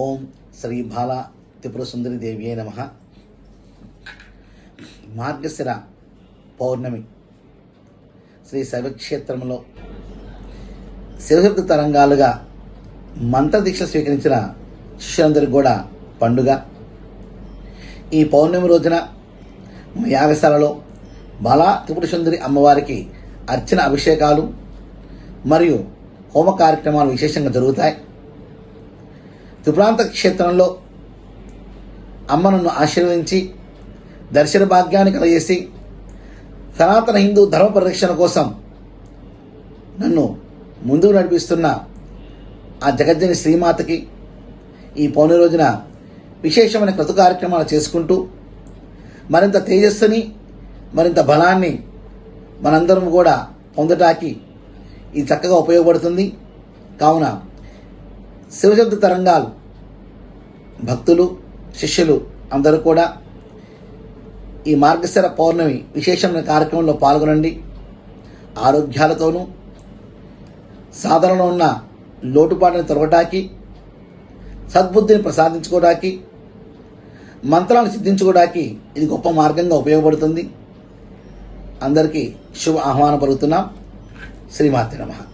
ఓం శ్రీ బాల త్రిపురసుందరి సుందరి నమ. మార్గశిర పౌర్ణమి శ్రీ శైవక్షేత్రంలో శివశక్తి తరంగాలుగా మంత్రదీక్ష స్వీకరించిన శిష్యులందరికీ కూడా పండుగ. ఈ పౌర్ణమి రోజున యాగశాలలో బాలా త్రిపుర సుందరి అమ్మవారికి అర్చన అభిషేకాలు మరియు హోమ కార్యక్రమాలు విశేషంగా జరుగుతాయి. త్రిప్రాంత క్షేత్రంలో అమ్మ నన్ను ఆశీర్వదించి దర్శన భాగ్యాన్ని కలగేసి సనాతన హిందూ ధర్మ పరిరక్షణ కోసం నన్ను ముందుకు నడిపిస్తున్న ఆ జగజ్జని శ్రీమాతకి ఈ పౌర్ణమి రోజున విశేషమైన క్రతు కార్యక్రమాలు చేసుకుంటూ మరింత తేజస్సుని మరింత బలాన్ని మనందరం కూడా పొందటానికి ఇది చక్కగా ఉపయోగపడుతుంది. కావున శివశబ్ద తరంగాలు. భక్తులు శిష్యులు అందరూ కూడా ఈ మార్గశర పౌర్ణమి విశేషమైన కార్యక్రమంలో పాల్గొనండి. ఆరోగ్యాలతోనూ సాధనలో ఉన్న లోటుపాటుని తొలగటానికి సద్బుద్ధిని ప్రసాదించుకోవడానికి మంత్రాలను సిద్ధించుకోవడానికి ఇది గొప్ప మార్గంగా ఉపయోగపడుతుంది. అందరికీ శుభ ఆహ్వానం పలుకుతున్నాం. శ్రీమాతి నమః.